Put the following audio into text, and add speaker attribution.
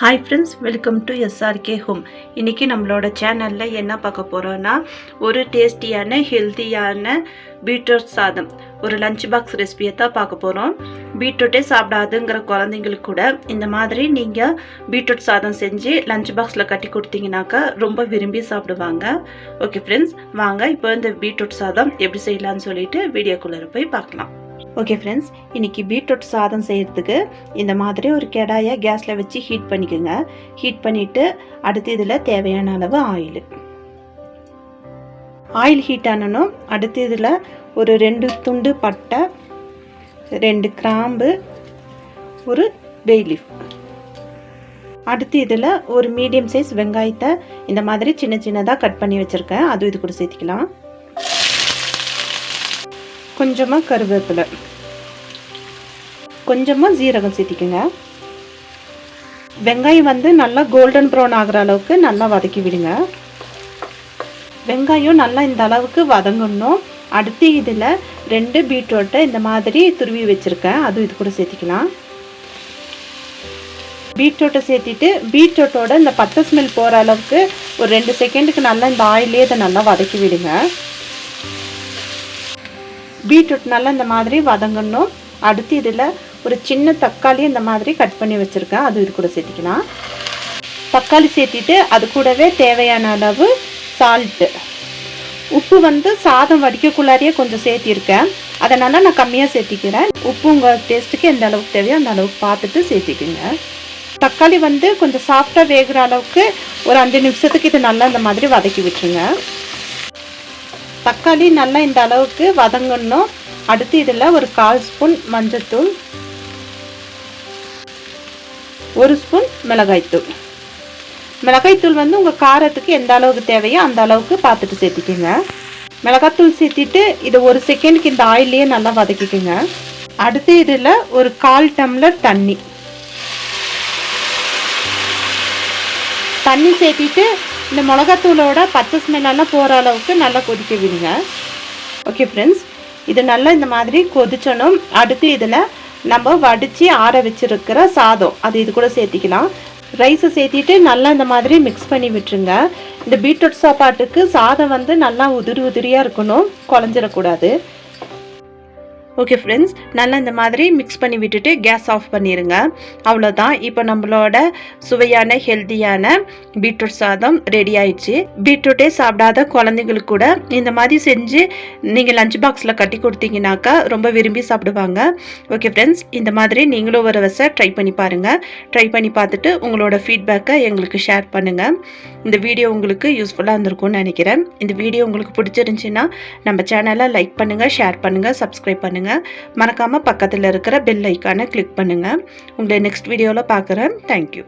Speaker 1: Hi friends welcome to SRK home இன்றைக்கி நம்மளோட சேனலில் என்ன பார்க்க போகிறோன்னா ஒரு டேஸ்டியான ஹெல்த்தியான பீட்ரூட் சாதம். ஒரு லஞ்ச் பாக்ஸ் ரெசிபியை தான் பார்க்க போகிறோம் பீட்ரூட்டே சாப்பிடாதுங்கிற குழந்தைங்களுக்கு கூட இந்த மாதிரி நீங்கள் பீட்ரூட் சாதம் செஞ்சு லஞ்ச் பாக்ஸில் கட்டி கொடுத்தீங்கனாக்கா ரொம்ப விரும்பி சாப்பிடுவாங்க. ஓகே ஃப்ரெண்ட்ஸ் வாங்க இப்போ இந்த பீட்ரூட் சாதம் எப்படி செய்யலாம்னு சொல்லிட்டு வீடியோக்குள்ளே போய் பார்க்கலாம். ஓகே ஃப்ரெண்ட்ஸ் இன்றைக்கி பீட்ரூட் சாதம் செய்கிறதுக்கு இந்த மாதிரி ஒரு கெடாயை கேஸில் வச்சு ஹீட் பண்ணிக்கோங்க. ஹீட் பண்ணிவிட்டு அடுத்து இதில் தேவையான அளவு ஆயில் ஆயில் ஹீட் ஆனனும் அடுத்து இதில் ஒரு ரெண்டு துண்டு பட்டை ரெண்டு கிராம்பு ஒரு பெய்லீஃப் அடுத்து இதில் ஒரு மீடியம் சைஸ் வெங்காயத்தை இந்த மாதிரி சின்ன சின்னதாக கட் பண்ணி வச்சுருக்கேன். அதுவும் இது கூட சேர்த்துக்கலாம். கொஞ்சமாக கருவேப்பிலை. கொஞ்சமாக ஜீரகம் சேர்த்திக்கோங்க வெங்காயம் வந்து நல்லா கோல்டன் ப்ரௌன் ஆகிற அளவுக்கு நல்லா வதக்கி விடுங்க. வெங்காயம் நல்லா இந்த அளவுக்கு வதங்கணும். அடுத்து இதில் ரெண்டு பீட்ரூட்டை இந்த மாதிரி துருவி வச்சுருக்கேன். அதுவும் இது கூட சேர்த்திக்கலாம். பீட்ரூட்டை சேர்த்திட்டு பீட்ரூட்டோட இந்த பச்சை ஸ்மெல் போகிற அளவுக்கு ஒரு ரெண்டு செகண்டுக்கு நல்லா இந்த ஆயிலே இதை நல்லா வதக்கி விடுங்க. பீட்ரூட் நல்லா இந்த மாதிரி வதங்கணும். அடுத்து இதில் ஒரு சின்ன தக்காளி இந்த மாதிரி கட் பண்ணி வச்சுருக்கேன். அது இது கூட சேர்த்திக்கலாம். தக்காளி சேர்த்திட்டு அது கூடவே தேவையான அளவு சால்ட்டு உப்பு வந்து சாதம் வடிக்கக்குள்ளாரியே கொஞ்சம் சேர்த்திருக்கேன். அதனால் நான் கம்மியாக சேர்த்திக்கிறேன். உப்பு உங்கள் டேஸ்ட்டுக்கு எந்த அளவுக்கு தேவையோ அந்த அளவுக்கு பார்த்துட்டு சேர்த்திக்குங்க. தக்காளி வந்து கொஞ்சம் சாஃப்டாக வேகிற அளவுக்கு ஒரு அஞ்சு நிமிஷத்துக்கு இது நல்லா இந்த மாதிரி வதக்கி விட்டுருங்க. தக்காளி நல்லா இந்த அளவுக்கு வதங்கணும். அடுத்து இதில் ஒரு கால் ஸ்பூன் மஞ்சத்தூள் ஒரு ஸ்பூன் மிளகாய்த்தூள் மிளகாய்த்தூள் வந்து உங்கள் காரத்துக்கு எந்த அளவுக்கு தேவையோ அந்த அளவுக்கு பார்த்துட்டு சேர்த்திக்கோங்க. மிளகாத்தூள் சேர்த்திட்டு இதை ஒரு செகண்டுக்கு இந்த ஆயிலையே நல்லா வதக்கிக்கோங்க. அடுத்து இதில் ஒரு கால் டம்ளர் தண்ணி. தண்ணி சேர்த்திட்டு இந்த மிளகாத்தூளோட பச்சை ஸ்மெல்லாம் போகிற அளவுக்கு நல்லா கொதிக்க விடுங்க. ஓகே ஃப்ரெண்ட்ஸ் இது நல்லா இந்த மாதிரி கொதிச்சணும். அடுத்து இதில் நம்ம வடித்து ஆற வச்சுருக்கிற சாதம். அது இது கூட சேர்த்திக்கலாம். ரைஸை சேர்த்திட்டு நல்லா இந்த மாதிரி மிக்ஸ் பண்ணி விட்டுருங்க. இந்த பீட்ரூட் சாப்பாட்டுக்கு சாதம் வந்து நல்லா உதிரி உதிரியாக இருக்கணும். குழஞ்சிடக்கூடாது. ஓகே ஃப்ரெண்ட்ஸ் நல்லா இந்த மாதிரி மிக்ஸ் பண்ணி விட்டுட்டு கேஸ் ஆஃப் பண்ணிடுங்க அவ்வளோதான் இப்போ நம்மளோட சுவையான ஹெல்த்தியான பீட்ரூட் சாதம் ரெடி ஆயிடுச்சு. பீட்ரூட்டே சாப்பிடாத குழந்தைங்களுக்கு கூட இந்த மாதிரி செஞ்சு நீங்கள் லஞ்ச் பாக்ஸில் கட்டி கொடுத்தீங்கனாக்கா ரொம்ப விரும்பி சாப்பிடுவாங்க. ஓகே ஃப்ரெண்ட்ஸ் இந்த மாதிரி நீங்களும் ஒரு வசை ட்ரை பண்ணி பாருங்கள் ட்ரை பண்ணி பார்த்துட்டு உங்களோட ஃபீட்பேக்கை எங்களுக்கு ஷேர் பண்ணுங்கள் இந்த வீடியோ உங்களுக்கு யூஸ்ஃபுல்லாக இருந்திருக்கும்னு நினைக்கிறேன். இந்த வீடியோ உங்களுக்கு பிடிச்சிருந்துச்சின்னா நம்ம சேனலை லைக் பண்ணுங்கள் ஷேர் பண்ணுங்கள் சப்ஸ்கிரைப் பண்ணுங்கள் பண்ணுங்கள் மறக்காமல் பக்கத்தில் இருக்கிற பெல் ஐக்கானை கிளிக் பண்ணுங்கள் உங்களை நெக்ஸ்ட் வீடியோவில் பார்க்குறேன் தேங்க்யூ